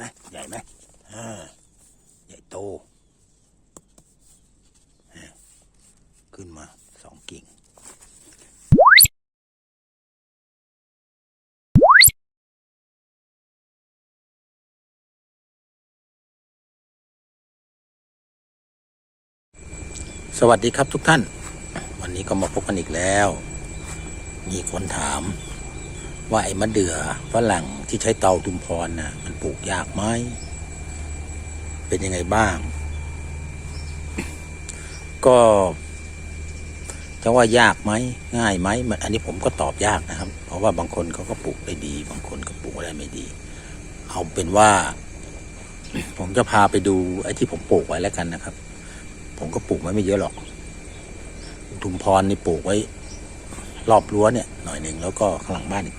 ไหมใหญ่ไหมอ่าใหญ่โต ขึ้นมาสองกิ่งสวัสดีครับทุกท่าน วันนี้ก็มาพบกันอีกแล้ว มีคนถาม ว่าไอ้มะเดื่อฝรั่งที่ใช้เตาทุมพรนะมันปลูกยากไหมเป็นยังไงบ้าง ก็จะว่ายากไหมง่ายไหมมันอันนี้ผมก็ตอบยากนะครับ เพราะว่าบางคนเขาก็ปลูกได้ดี บางคนก็ปลูกได้ไม่ดี เอาเป็นว่า ผมจะพาไปดูไอ้ที่ผมปลูกไว้แล้วกันนะครับ ผมก็ปลูกไว้ไม่เยอะหรอก ทุมพรนี่ปลูกไว้ รอบรั้วเนี่ยหน่อยหนึ่งแล้วก็ข้างหลังบ้านอีก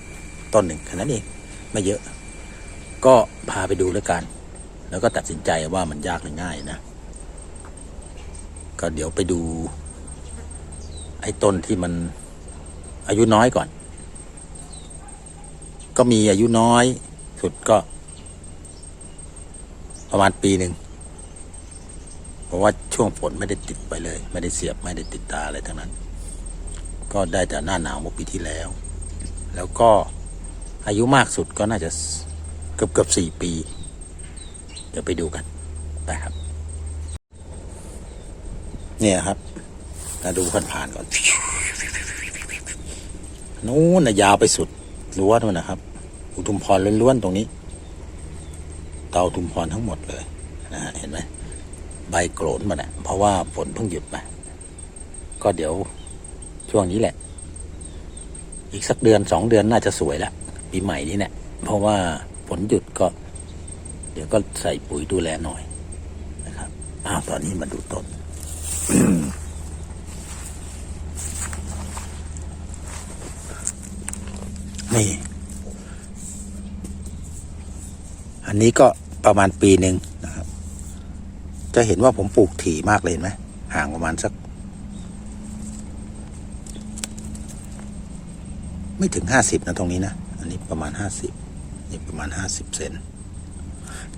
ต้นหนึ่งแค่นั้นเองไม่เยอะ ก็พาไปดูแล้วกัน แล้วก็ตัดสินใจว่ามันยากหรือง่ายนะ ก็เดี๋ยวไปดู ไอ้ต้นที่มันอายุน้อยก่อน ก็มีอายุน้อย สุดก็ ประมาณปีหนึ่งเพราะว่าช่วงฝนไม่ได้ติดไปเลย ไม่ได้เสียบไม่ได้ติดตาอะไรทั้งนั้น ก็ได้แต่หน้าหนาวเมื่อปีที่แล้ว แล้วก็ อายุมากสุดก็น่าจะเกือบเกือบสี่ปี เดี๋ยวไปดูกันไปครับ เนี่ยครับมาดูผ่านๆก่อนนู้นนะยาวไปสุดรั้วนู่นนะครับ อุทุมพรล้วนๆตรงนี้ เตาอุทุมพรทั้งหมดเลยนะฮะเห็นไหมใบโกรนมาเนี่ยเพราะว่าฝนเพิ่งหยุดไปก็เดี๋ยวช่วงนี้แหละ อีกสักเดือนสองเดือนน่าจะสวยแล้ว ปีใหม่นี้เนี่ยเพราะว่าฝนหยุดก็ เดี๋ยวก็ใส่ปุ๋ยดูแลหน่อยนะครับอ้าวตอนนี้มาดูต้นนี่ อันนี้ก็ประมาณปีหนึ่งนะครับ จะเห็นว่าผมปลูกถี่มากเลยไหมห่างประมาณสัก ไม่ถึงห้าสิบนะตรงนี้นะ อันนี้ประมาณห้าสิบนี่ประมาณห้าสิบเซน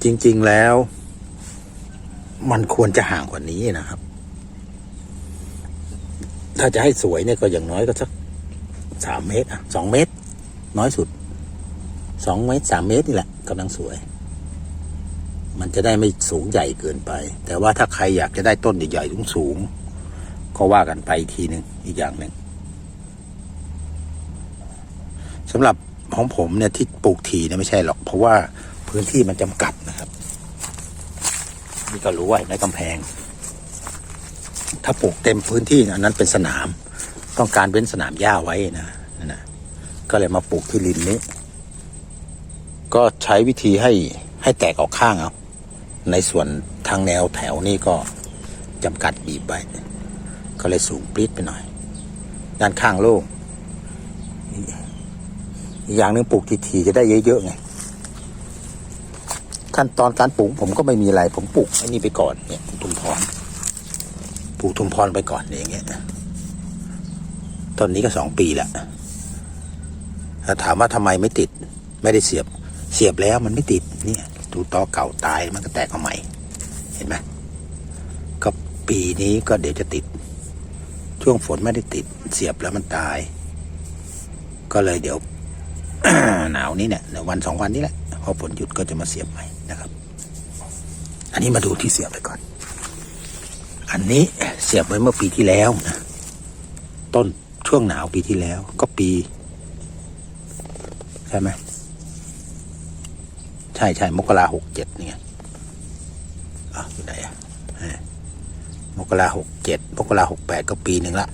จริง ๆแล้ว มันควรจะห่างกว่านี้นะครับ ถ้าจะให้สวยเนี่ยก็อย่างน้อยก็สักสามเมตรอะสองเมตร น้อยสุดสองเมตรสามเมตรนี่แหละกำลังสวย มันจะได้ไม่สูงใหญ่เกินไป แต่ว่าถ้าใครอยากจะได้ต้นใหญ่ๆสูงๆก็ว่ากันไปอีกทีหนึ่งอีกอย่างหนึ่งสำหรับ ของผมเนี่ยที่ปลูกทีเนี่ยไม่ใช่หรอก เพราะว่าพื้นที่มันจำกัดนะครับ นี่ก็รู้ว่าในกำแพง ถ้าปลูกเต็มพื้นที่อันนั้นเป็นสนาม ต้องการเว้นสนามหญ้าไว้นะน่ะก็เลยมาปลูกที่ริมนี้ ก็ใช้วิธีให้ให้แตกออกข้างเอาในส่วนทางแนวแถวนี่ก็จำกัดบีบไว้ก็เลยสูงปริ๊ดไปหน่อย ด้านข้างโล่ง อย่างหนึ่งปลูกทีๆจะได้เยอะๆไงขั้นตอนการปลูกผมก็ไม่มีอะไร ผมปลูกไอ้นี่ไปก่อนเนี่ยทุมพรปลูกทุมพรไปก่อนเนี่ยอย่างเงี้ยต้นนี้ก็สองปีล้วถ้าถามว่าทำไมไม่ติด ไม่ได้เสียบ เสียบแล้วมันไม่ติดเนี่ยดูตอเก่าตายมันก็แตกมาใหม่ เห็นไหมก็ปีนี้ก็เดี๋ยวจะติด ช่วงฝนไม่ได้ติด เสียบแล้วมันตาย ก็เลยเดี๋ยว หนาวนี้เนี่ยวันสองวันนี้แหละพอฝนหยุดก็จะมาเสียบใหม่นะครับ อันนี้มาดูที่เสียบไปก่อน อันนี้เสียบไว้เมื่อปีที่แล้วนะต้นช่วงหนาวปีที่แล้ว ก็ปี ใช่ไหมใช่ใช่มกราหกเจ็ดเนี่ยอะอยู่ไหนอะเอ้ยมกราหกเจ็ดมกราหกแปดก็ปีหนึ่งละ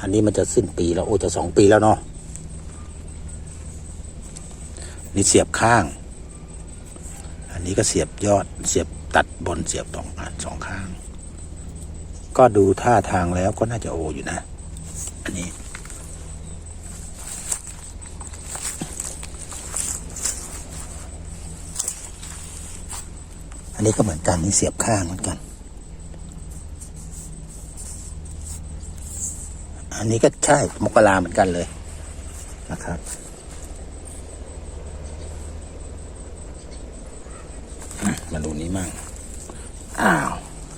อันนี้มันจะสิ้นปีแล้ว โอ้จะสองปีแล้วเนาะ นี่เสียบข้าง อันนี้ก็เสียบยอดเสียบตัดบนเสียบตรงอันสองข้าง ก็ดูท่าทางแล้วก็น่าจะโออยู่นะ อันนี้ อันนี้ก็เหมือนกันนี่เสียบข้างเหมือนกัน อันนี้ก็ใช่มกราเหมือนกันเลยนะครับ มาดูนี้มั่งอ้าว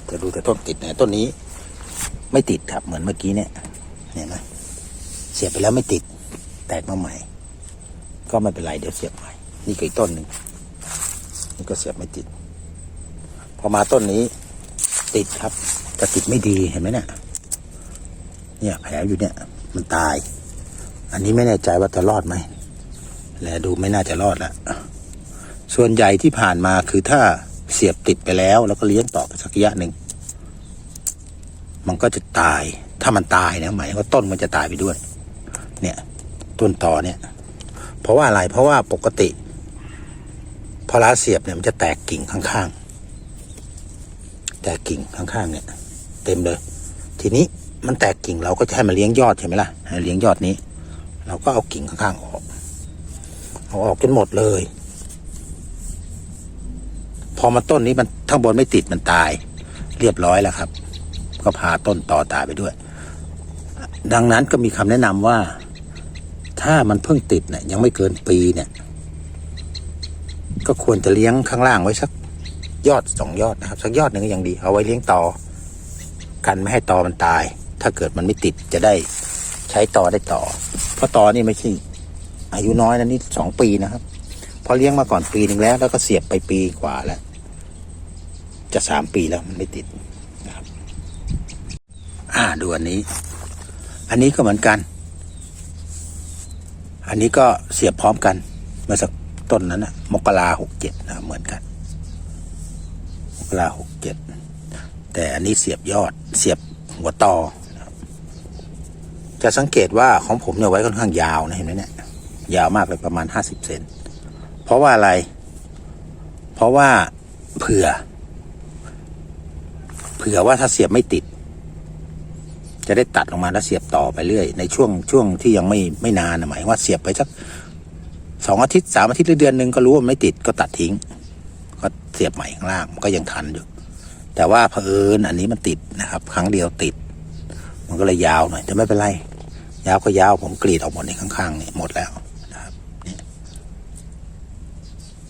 จะดูแต่ต้นติดไหนต้นนี้ ไม่ติดครับเหมือนเมื่อกี้เนี่ยเห็นไหมเสียบไปแล้วไม่ติด แตกมาใหม่ ก็ไม่เป็นไรเดี๋ยวเสียบใหม่ นี่ก็อีกต้นหนึ่งนี่ก็เสียบไม่ติด พอมาต้นนี้ ติดครับแต่ติดไม่ดีเห็นไหมเนี่ยเนี่ยแผลอยู่เนี่ย มันตาย อันนี้ไม่แน่ใจว่าจะรอดไหมและดูไม่น่าจะรอดแล้ว ส่วนใหญ่ที่ผ่านมาคือถ้าเสียบติดไปแล้ว แล้วก็เลี้ยงต่อไปสักระยะหนึ่ง มันก็จะตาย ถ้ามันตายนะหมายว่าต้นมันจะตายไปด้วย เนี่ย ต้นตอเนี่ย เพราะว่าอะไร เพราะว่าปกติพอลาเสียบเนี่ยมันจะแตกกิ่งข้างๆ แตกกิ่งข้างๆเนี่ย เต็มเลย ทีนี้มันแตกกิ่งเราก็จะให้มันเลี้ยงยอดใช่ไหมล่ะให้เลี้ยงยอดนี้ เราก็เอากิ่งข้างๆออก เอาออกจนหมดเลย พอมาต้นนี้มันข้างบนไม่ติดมันตาย เรียบร้อยแล้วครับ ก็พาต้นต่อตายไปด้วย ดังนั้นก็มีคำแนะนำว่า ถ้ามันเพิ่งติดเนี่ยยังไม่เกินปีเนี่ย ก็ควรจะเลี้ยงข้างล่างไว้สักยอดสองยอดนะครับสักยอดหนึ่งก็ยังดี เอาไว้เลี้ยงต่อกันไม่ให้ตอมันตาย ถ้าเกิดมันไม่ติดจะได้ใช้ต่อได้ต่อ เพราะต่อนี่ไม่ใช่อายุน้อยนะนี่สองปีนะครับ พอเลี้ยงมาก่อนปีหนึ่งแล้ว แล้วก็เสียบไปปีกว่าแล้ว จะสามปีแล้วมันไม่ติดนะครับ อ่าดูอันนี้ อันนี้ก็เหมือนกัน อันนี้ก็เสียบพร้อมกันเมื่อสักต้นนั้นนะมกราหกเจ็ดนะเหมือนกัน มกราหกเจ็ดแต่อันนี้เสียบยอดเสียบหัวตอจะสังเกตว่าของผมเนี่ยไว้ค่อนข้างยาวนะเห็นไหมเนี่ยยาวมากเลยประมาณห้าสิบเซนเพราะว่าอะไร เพราะว่าเผื่อ เผื่อว่าถ้าเสียบไม่ติด จะได้ตัดลงมาแล้วเสียบต่อไปเรื่อย ในช่วงช่วงที่ยังไม่ไม่นานหมายว่าเสียบไปสักสองอาทิตย์สามอาทิตย์หรือเดือนหนึ่งก็รู้ว่าไม่ติดก็ตัดทิ้ง ก็เสียบใหม่ข้างล่างมันก็ยังทันอยู่ แต่ว่าเผอิญอันนี้มันติดนะครับ ครั้งเดียวติด มันก็เลยยาวหน่อยแต่ไม่เป็นไรยาวก็ยาวผมกรีดออกหมดในข้างๆนี่หมดแล้วนะครับ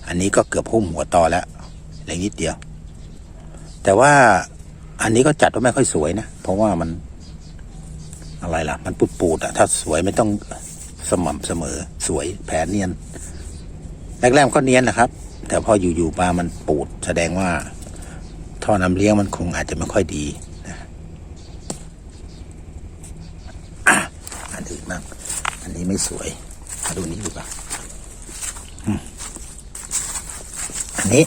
อันนี้ก็เกือบพุ่มหัวตอแล้วเหลือนิดเดียว แต่ว่า อันนี้ก็จัดว่าไม่ค่อยสวยนะ เพราะว่ามันอะไรล่ะ มันปูดปูดอะถ้าสวยไม่ต้องสม่ำเสมอ สวยแผลเนียน แรกๆมันก็เนียนนะครับ แต่พออยู่ๆมามันปูด แสดงว่าท่อน้ำเลี้ยงมันคงอาจจะไม่ค่อยดีนะอะอันอื่นบ้างอันนี้ไม่สวยมาดูนี้ดูป่ะอันนี้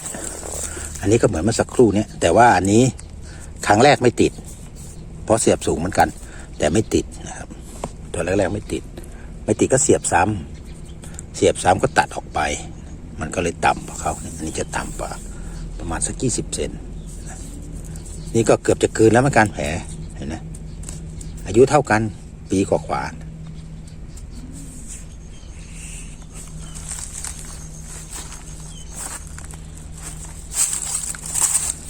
อันนี้ก็เหมือนเมื่อสักครู่เนี้ยแต่ว่าอันนี้ ครั้งแรกไม่ติด เพราะเสียบสูงเหมือนกัน แต่ไม่ติดนะครับ ตัวแรกๆไม่ติด ไม่ติดก็เสียบซ้ำเสียบซ้ำก็ตัดออกไป มันก็เลยต่ำกว่าเขาอันนี้จะต่ำกว่าประมาณสักยี่สิบเซนนี่ก็เกือบจะคืนแล้วเหมือนกันแผลเห็นไหมอายุเท่ากันปีกว่าๆ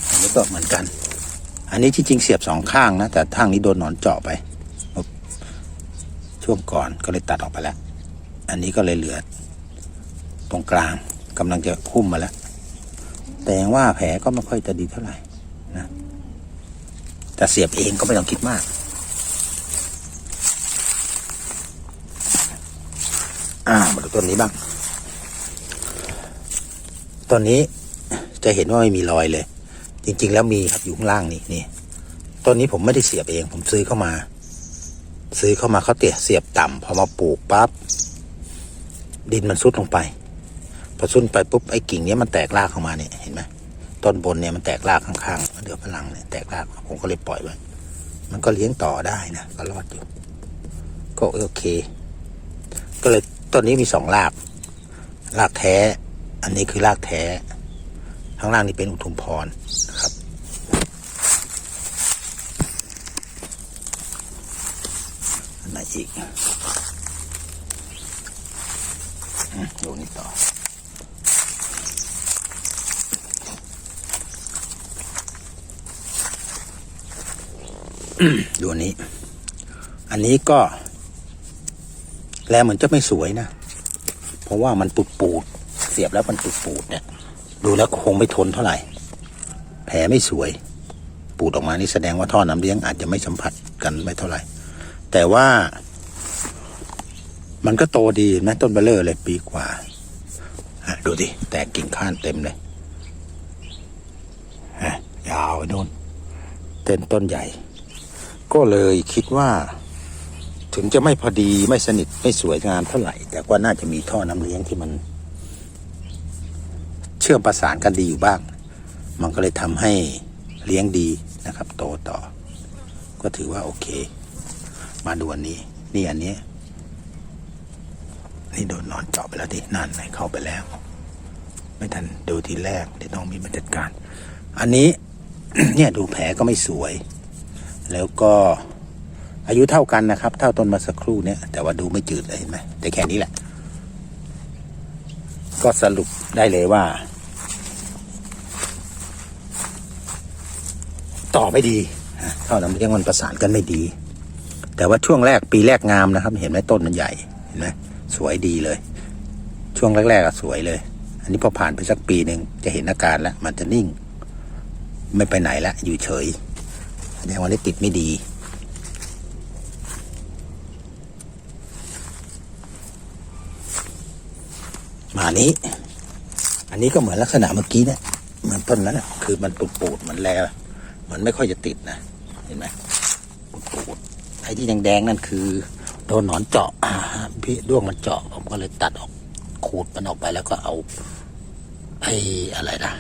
อันนี้ก็เหมือนกัน อันนี้ที่จริงเสียบสองข้างนะ แต่ข้างนี้โดนหนอนเจาะไป ช่วงก่อนก็เลยตัดออกไปแล้ว อันนี้ก็เลยเหลือ ตรงกลางกำลังจะพุ่มมาแล้ว แต่ยังว่าแผลก็ไม่ค่อยจะดีเท่าไหร่นะ แต่เสียบเองก็ไม่ต้องคิดมาก อ่ามาดูต้นนี้บ้าง ต้นนี้จะเห็นว่าไม่มีรอยเลย จริง ๆ แล้วมีครับอยู่ข้างล่างนี่นี่ต้นนี้ผมไม่ได้เสียบเอง ผมซื้อเข้ามา ซื้อเข้ามาเขาเตี่ยเสียบต่ำพอมาปลูกปั๊บดินมันซุดลงไปพอซุดไปปุ๊บไอ้กิ่งเนี้ยมันแตกรากเข้ามาเนี่ยเห็นไหมต้นบนเนี่ยมันแตกรากข้างๆเดี๋ยวพลังเนี่ยแตกรากผมก็เลยปล่อยไว้มันก็เลี้ยงต่อได้นะก็รอดอยู่ ก็โอเค ก็เลยต้นนี้มีสองรากรากแท้ อันนี้คือรากแท้ ข้างล่างนี่เป็นอุทุมพรนะครับอันไหนอีกดูนี่ต่อดูอันนี้ อันนี้ก็ แลเหมือนจะไม่สวยนะ เพราะว่ามันปูดปูดๆเสียบแล้วมันปูดปูดๆเนี่ย ดูแล้วคงไม่ทนเท่าไหร่ แผลไม่สวย ปูดออกมานี่แสดงว่าท่อน้ำเลี้ยงอาจจะไม่สัมผัสกันไม่เท่าไหร่ แต่ว่า มันก็โตดีนไหมต้นเบลเลอร์เลยปีกว่าดูดิ แตกกิ่งข้านเต็มเลยยาวไปโน่นเต้นต้นใหญ่ ก็เลยคิดว่า ถึงจะไม่พอดีไม่สนิทไม่สวยงามเท่าไหร่ แต่ว่าน่าจะมีท่อน้ำเลี้ยงที่มัน เชื่อมประสานกันดีอยู่บ้าง มันก็เลยทำให้เลี้ยงดีนะครับ โตต่อ ก็ถือว่าโอเค มาดูอันนี้ นี่อันนี้ นี่โดนนอนเจาะไปแล้วดินั่นไหนเข้าไปแล้ว ไม่ทันดูทีแรกเดี๋ยวต้องมีมาจัดการ อันนี้ เนี่ยดูแผลก็ไม่สวย แล้วก็อายุเท่ากันนะครับ เท่าต้นมาสักครู่เนี่ย แต่ว่าดูไม่จืดเลยเห็นไหมแต่แค่นี้แหละ ก็สรุปได้เลยว่า ต่อไม่ดีเท่าน้ำเลี้ยงมันประสานกันไม่ดี แต่ว่าช่วงแรกปีแรกงามนะครับ เห็นไหมต้นมันใหญ่เห็นไหมสวยดีเลย ช่วงแรกๆอะสวยเลย อันนี้พอผ่านไปสักปีหนึ่งจะเห็นอาการแล้ว มันจะนิ่ง ไม่ไปไหนละอยู่เฉยแสดงว่านี่ติดไม่ดีมานี้ อันนี้ก็เหมือนลักษณะเมื่อกี้เนี่ยเหมือนต้นนั้นนะคือมันปูดปูดๆมันแล มันไม่ค่อยจะติดนะ เห็นไหมไอ้ที่แดงๆนั่นคือ โดนหนอนเจาะพี่ด้วงมันเจาะ ผมก็เลยตัดออกขูดมันออกไปแล้วก็เอาไอ้อะไรนะ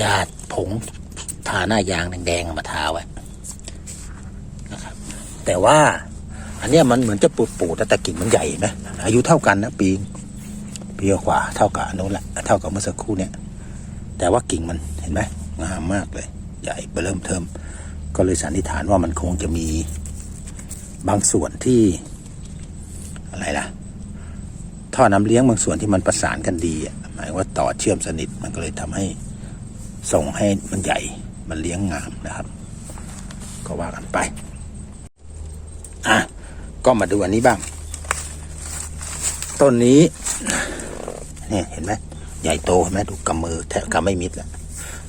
ยาผงทาหน้ายางแดงๆมาทาไว้นะครับ แต่ว่า อันเนี้ยมันเหมือนจะปูดปูดแต่กิ่งมันใหญ่นไหมอายุเท่ากันนะปีปีกว่าเท่ากับนนู้นแหละเท่ากับเมื่อสักครู่เนี่ย แต่ว่ากิ่งมันเห็นไหมงามมากเลย ใหญ่เริ่มเทิมก็เลยสันนิษฐานว่ามันคงจะมีบางส่วนที่อะไรล่ะ ท่อน้ำเลี้ยงบางส่วนที่มันประสานกันดีหมายว่าต่อเชื่อมสนิทมันก็เลยทำให้ส่งให้มันใหญ่มันเลี้ยงงามนะครับ ก็ว่ากันไปอะก็มาดูอันนี้บ้าง ต้นนี้เนี่ยเห็นไหมใหญ่โตเห็นไหมดูกำมือแทบกำไม่มิดแล้ว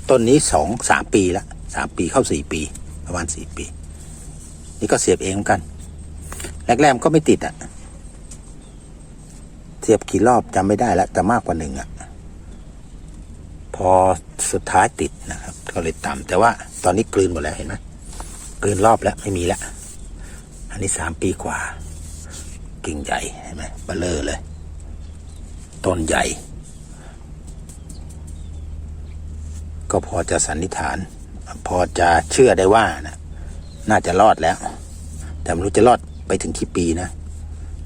ต้นนี้สองสามปีละสามปีเข้าสี่ปี ประมาณสี่ปี นี่ก็เสียบเองเหมือนกัน แรกๆมันก็ไม่ติดอะ่ะ เสียบกี่รอบจำไม่ได้แล้วแต่มากกว่าหนึ่งอะ่ะ พอสุดท้ายติดนะครับ ก็เลยต่ำแต่ว่าตอนนี้กลืนหมดแล้วเห็นไหมกลืนรอบแล้วไม่มีแล้วอันนี้สามปีกว่า กิ่งใหญ่เห็นไหมเบลเลอร์เลย ต้นใหญ่ ก็พอจะสันนิษฐาน พอจะเชื่อได้ว่านะน่าจะรอดแล้ว แต่ไม่รู้จะรอดไปถึงกี่ปีนะ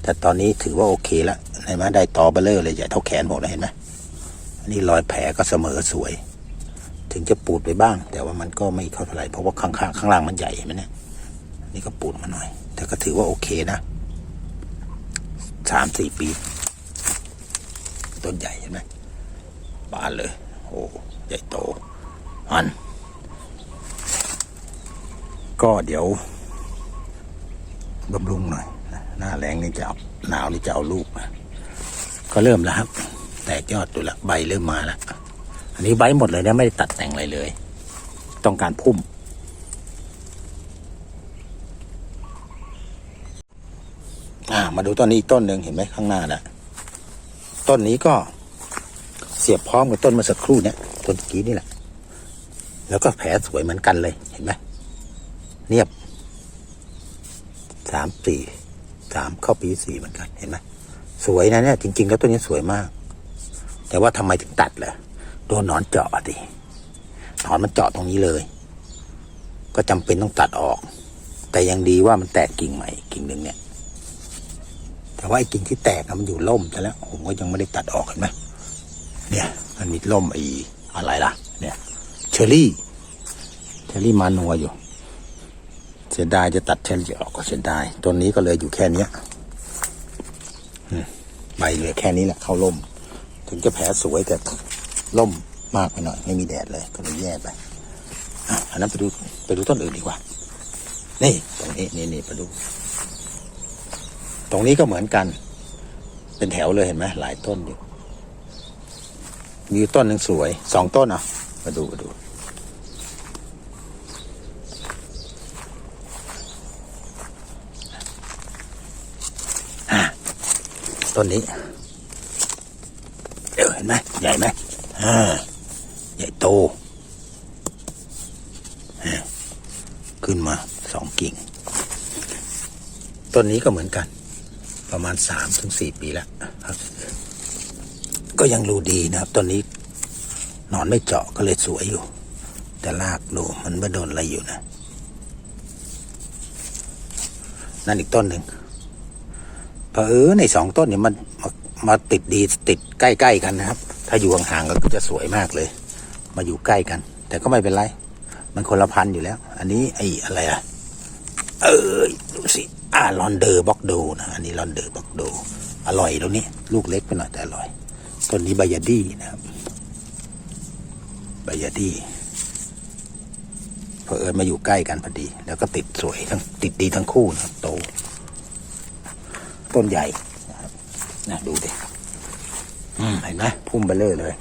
แต่ตอนนี้ถือว่าโอเคแล้วเห็นไหมได้ตอเบลเลอร์เลยใหญ่เท่าแขนผมเลยเห็นไหมอันนี้รอยแผลก็เสมอสวย ถึงจะปูดไปบ้าง แต่ว่ามันก็ไม่เข้าเท่าไหร่เพราะว่าข้างๆข้างล่างมันใหญ่เห็นไหมเนี่ยนี่ก็ปูดมาหน่อย แต่ก็ถือว่าโอเคนะสามสี่ปี ต้นใหญ่เห็นไหมบานเลย โอ้ ใหญ่โต อัน ก็เดี๋ยวบำรุงหน่อย หน้าแรงนี่จะเอาหนาวนี่จะเอาลูกก็เริ่มแล้วครับ แตกยอดดูและใบเริ่มมาแล้วอันนี้ใบหมดเลยนะไม่ได้ตัดแต่งอะไรเลย ต้องการพุ่ม อ่า มาดูต้นนี้อีกต้นหนึ่งเห็นไหมข้างหน้าน่ะ ต้นนี้ก็เสียบพร้อมกับต้นเมื่อสักครู่เนี่ยต้นกี้นี่แหละ แล้วก็แผลสวยเหมือนกันเลยเห็นไหมเนียบสามสี่สามเข้าปีสี่เหมือนกันเห็นไหมสวยนะเนี่ยจริง ๆ แล้วต้นนี้สวยมาก แต่ว่าทำไมถึงตัดเล่ะโดนหนอนเจาะดิหนอนมันเจาะตรงนี้เลย ก็จำเป็นต้องตัดออก แต่ยังดีว่ามันแตกกิ่งใหม่กิ่งหนึ่งเนี่ย แต่ว่าไอ้กิ่งที่แตกมันอยู่ล่มแต่แล้วผมก็ยังไม่ได้ตัดออกเห็นไหมเนี่ย มันมีล่มอ้อะไรล่ะ เนี่ย อรี่เชอรี่มานัวอยู่ เสียดายจะตัดเชอรี่ออกก็เสียดายต้นนี้ก็เลยอยู่แค่เนี้ยใบเหลือแค่นี้แหละเข้าล่ม ถึงจะแผลสวยแต่ล่มมากไปหน่อย ไม่มีแดดเลยก็เลยแย่ไปอะอันนั้นไปดูไปดูต้นอื่นดีกว่า นี่ตรงนี้นี่นี่ไปดู ตรงนี้ก็เหมือนกัน เป็นแถวเลยเห็นไหมหลายต้นอยู่ มีต้นหนึ่งสวย สองต้นอะ มาดูมาดู ต้นนี้เดี๋ยวเห็นไหมใหญ่ไหมอ่าใหญ่โตขึ้นมาสองกิ่ง ต้นนี้ก็เหมือนกัน ประมาณสามถึงสี่ปีแล้วครับ ก็ยังรูดีนะครับ ต้นนี้นอนไม่เจาะก็เลยสวยอยู่ แต่รากดูมันไม่โดนอะไรอยู่นะ นั่นอีกต้นหนึ่ง เผออในสองต้นเนี่ยมันมามาติดดีติดใกล้ๆกันนะครับ ถ้าอยู่ห่างๆก็จะสวยมากเลย มาอยู่ใกล้กัน แต่ก็ไม่เป็นไร มันคนละพันธุ์อยู่แล้ว อันนี้ไอ้อะไรอะเออดูสิอ่าลอนเดอร์บ็อกโดนะอันนี้ลอนเดอร์บ็อกโดอร่อยตรงนี้ ลูกเล็กไปหน่อยแต่อร่อยต้นนี้ใบยาดี้นะครับใบยาดี้เผอิญมาอยู่ใกล้กันพอดี แล้วก็ติดสวยทั้งติดดีทั้งคู่นะโต ต้นใหญ่นะดูดิเห็นไหมพุ่มไปเลยเลย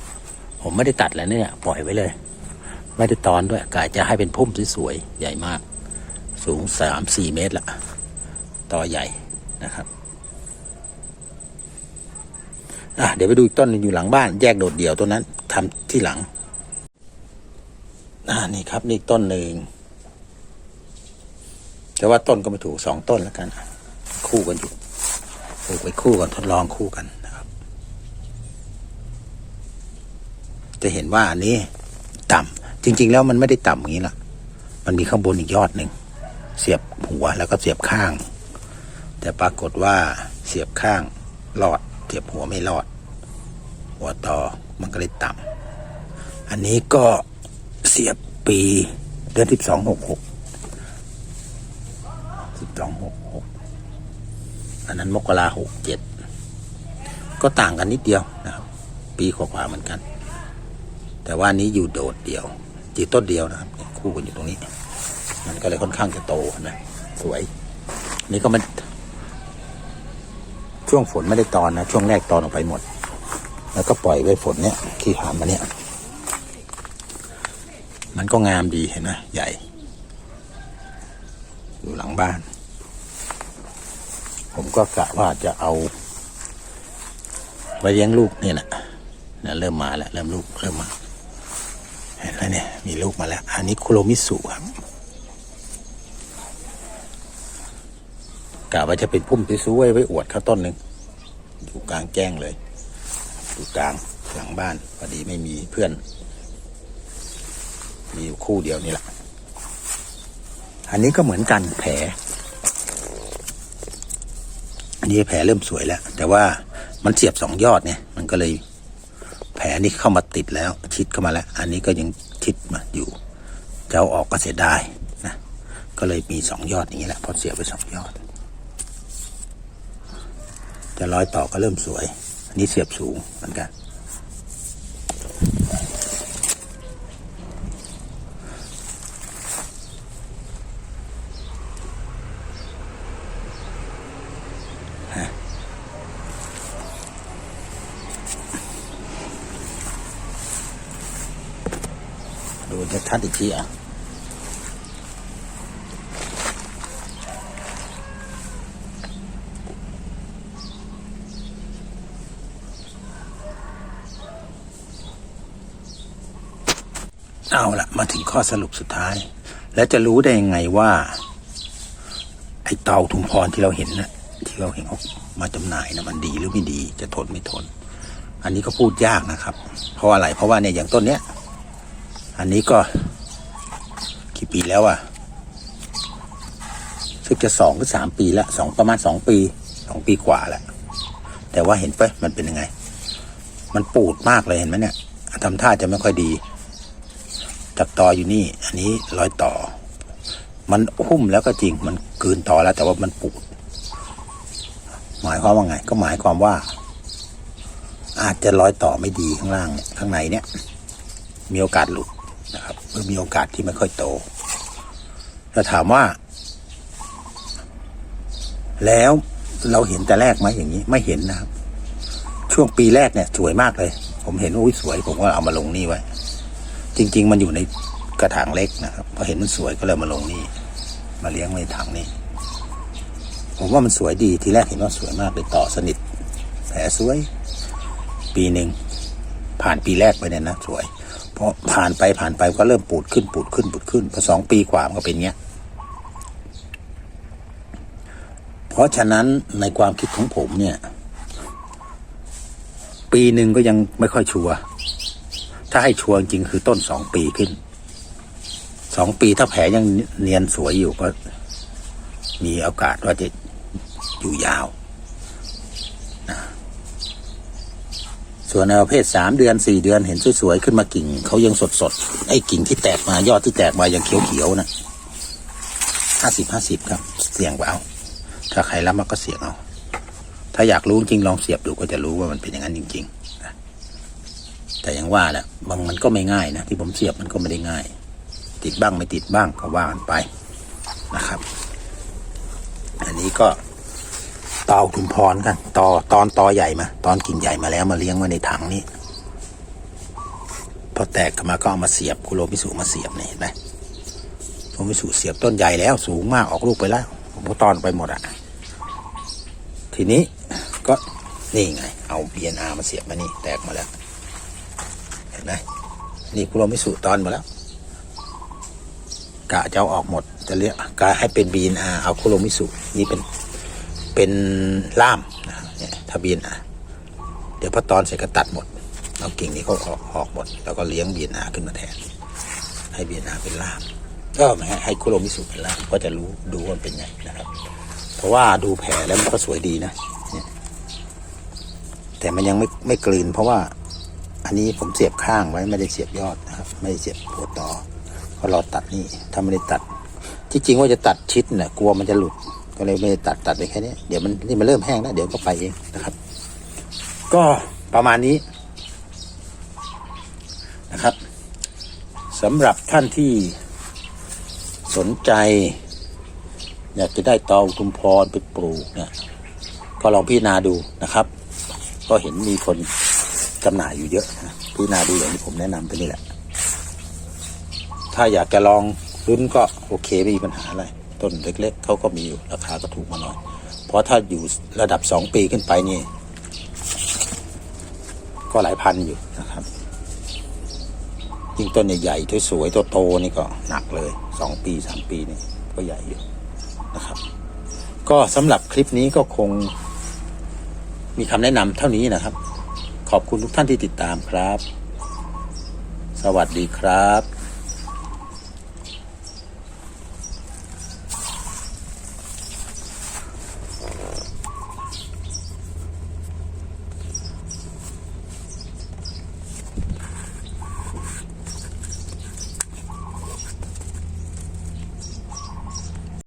ผมไม่ได้ตัดแล้วเนี่ย ปล่อยไว้เลย ไม่ได้ตอนด้วยกะจะให้เป็นพุ่มสวยๆใหญ่มาก สูงสามสี่เมตรละต่อใหญ่นะครับอะเดี๋ยวไปดูอีกต้นหนึงอยู่หลังบ้าน แยกโดดเดี่ยวต้นนั้นทำที่หลังอ่านี่ครับนี่ต้นหนึ่งแต่ว่าต้นก็ไม่ถูกสองต้นแล้วกัน คู่กันอยู่ ลูกไปคู่กันทดลองคู่กันนะครับ จะเห็นว่าอันนี้ต่ำจริง ๆ แล้วมันไม่ได้ต่ำอย่างนี้หรอกมันมีข้างบนอีกยอดหนึ่งเสียบหัวแล้วก็เสียบข้าง แต่ปรากฏว่าเสียบข้างรอด เสียบหัวไม่รอด หัวต่อมันก็เลยต่ำอันนี้ก็เสียบปีเดือนสิบสองหกหกสิบสองหกหก อันนั้นมกราหกเจ็ดก็ต่างกันนิดเดียวนะครับ ปีกว่าๆเหมือนกัน แต่ว่านี้อยู่โดดเดียวจีต้นเดียวนะครับคู่กันอยู่ตรงนี้ มันก็เลยค่อนข้างจะโตนะสวย นี่ก็มัน ช่วงฝนไม่ได้ตอนนะ ช่วงแรกตอนออกไปหมด แล้วก็ปล่อยไว้ฝนเนี่ยที่ผ่านมาเนี่ยมันก็งามดีเห็นไหมใหญ่ อยู่หลังบ้าน ผมก็กะว่าจะเอาไว้เลี้ยงลูกเนี่ยแหละเนี่ยเริ่มมาแล้วเริ่มลูกเริ่มมา เห็นแล้วเนี่ยมีลูกมาแล้ว อันนี้คุโรมิสุครับกะว่าจะเป็นพุ่มสวยๆไว้อวดเขาต้นหนึ่งอยู่กลางแจ้งเลยอยู่กลางหลังบ้านพอดีไม่มีเพื่อน มีอยู่คู่เดียวนี่แหละอันนี้ก็เหมือนกันแผล นนี้แผลเริ่มสวยแล้ว แต่ว่ามันเสียบสองยอดเนี่ย มันก็เลย แผลนี่เข้ามาติดแล้ว ชิดเข้ามาแล้ว อันนี้ก็ยังชิดมาอยู่จะเอาออกก็เสียดายนะก็เลยมีสองยอดอย่างนี้แหละพอเสียบไปสองยอด จะร้อยต่อก็เริ่มสวย อันนี้เสียบสูงเหมือนกัน ดู ทีอะเอาละมาถึงข้อสรุปสุดท้าย แล้วจะรู้ได้ยังไงว่า ไอ้เตาทุมพรที่เราเห็นนะที่เราเห็นเขามาจำหน่ายนะมันดีหรือไม่ดีจะทนไม่ทน อันนี้ก็พูดยากนะครับ เพราะอะไรเพราะว่าเนี่ยอย่างต้นเนี้ย อันนี้ก็ กี่ปีแล้วอะสึกจะสองหรือสามปีละสองประมาณสองปีสองปีกว่าแหละแต่ว่าเห็นไปะมันเป็นยังไง มันปูดมากเลยเห็นไหมเนี่ยทำท่าจะไม่ค่อยดีจับต่ออยู่นี่ อันนี้รอยต่อ มันหุ้มแล้วก็จริง มันกืนต่อแล้ว แต่ว่ามันปูด หมายความว่าไง ก็หมายความว่า อาจจะรอยต่อไม่ดีข้างล่างเนี่ยข้างในเนี่ย มีโอกาสหลุดนะครับหรือมีโอกาสที่ไม่ค่อยโต แต่ถามว่า แล้วเราเห็นแต่แรกไหมอย่างนี้ ไม่เห็นนะครับ ช่วงปีแรกเนี่ย สวยมากเลย ผมเห็นว่าอุ้ยสวย ผมก็เอามาลงนี่ไว้ จริง ๆ มันอยู่ในกระถางเล็กนะครับพอเห็นมันสวยก็เลยมาลงนี่ มาเลี้ยงไว้ในถังนี้ ผมว่ามันสวยดีทีแรกเห็นว่าสวยมากเลยต่อสนิท แผลสวย ปีหนึ่งผ่านปีแรกไปเนี่ยนะสวย พราะผ่านไปผ่านไปก็เริ่มปูดขึ้นปูดขึ้นปูดขึ้นพอสองปีกว่ามันก็เป็นเงี้ย เพราะฉะนั้นในความคิดของผมเนี่ย ปีหนึ่งก็ยังไม่ค่อยชัวร์ถ้าให้ชัวร์จริงคือต้นสองปีขึ้นสองปีถ้าแผลยังเนียนสวยอยู่ก็ มีโอกาสว่าจะอยู่ยาวนะ ส่วนในประเภทสามเดือนสี่เดือนเห็นสวยๆขึ้นมากิ่งเขายังสดๆไอ้กิ่งที่แตกมายอดที่แตกมายังเขียวๆนะห้าสิบห้าสิบครับ เสี่ยงเปล่าถ้าใครรับมันก็เสี่ยงเอา ถ้าอยากรู้จริงลองเสียบดูก็จะรู้ว่ามันเป็นอย่างนั้นจริงๆนะแต่ย่างว่าแหละบางมันก็ไม่ง่ายนะที่ผมเสียบมันก็ไม่ได้ง่าย ติดบ้างไม่ติดบ้างก็ว่ากันไปนะครับ อันนี้ก็ ตอทุมพรกันตอตอนตอใหญ่มา ตอนกิ่งใหญ่มาแล้วมาเลี้ยงไว้ในถังนี้ พอแตกกันมาก็เอามาเสียบคุโรมิสุมาเสียบนี่เห็นไหมคุโรมิสุเสียบต้นใหญ่แล้วสูงมากออกลูกไปแล้วผมก็ตอนไปหมดอะทีนี้ก็นี่ไง เอา BNR มาเสียบมานี่แตกมาแล้ว เห็นไหมนี่คุโรมิสุตอนมาแล้วกะจะเอาออกหมดจะเรียกกะให้เป็น BNR เอาคุโรมิสุนี่เป็น เป็นล่ามนะเนี่ยถ้า BNR เดี๋ยวพอตอนเสร็จก็ตัดหมดเอากิ่งนี้เขาออกออกหมด แล้วก็เลี้ยง BNR ขึ้นมาแทน ให้ BNR เป็นล่ามก็มให้ให้คุโรมิสุเป็นล่ามก็จะรู้ดูว่าเป็นไงนะครับ เพราะว่าดูแผลแล้วมันก็สวยดีนะเนี่ยแต่มันยังไม่ไม่กลืน เพราะว่าอันนี้ผมเสียบข้างไว้ไม่ได้เสียบยอดนะครับ ไม่ได้เสียบหัวต่อก็รอตัดนี่ถ้าไม่ได้ตัด ที่จริงว่าจะตัดชิดน่ะกลัวมันจะหลุด ก็เลยไม่ตัดตัดไปแค่นี้เดี๋ยวมันนี่มันเริ่มแห้งแล้วเดี๋ยวก็ไปเองนะครับ ก็ประมาณนี้นะครับสำหรับท่านที่สนใจ อยากจะได้ตออุทุมพรไปปลูกเนี่ยก็ลองพิจารณาดูนะครับ ก็เห็นมีคนจำหน่ายอยู่เยอะนะพิจารณาดูอย่างที่ผมแนะนำไปนี่แหละ ถ้าอยากจะลองรุ่นก็โอเคไม่มีปัญหาอะไร ต้นเล็กๆเขาก็มีอยู่ราคาก็ถูกมาหน่อย เพราะถ้าอยู่ระดับสองปีขึ้นไปนี่ ก็หลายพันอยู่นะครับ ยิ่งต้นใหญ่ๆสวยๆโตๆนี่ก็หนักเลยสองปีสามปีนี่ก็ใหญ่อยู่นะครับ ก็สำหรับคลิปนี้ก็คงมีคำแนะนำเท่านี้นะครับ ขอบคุณทุกท่านที่ติดตามครับ สวัสดีครับ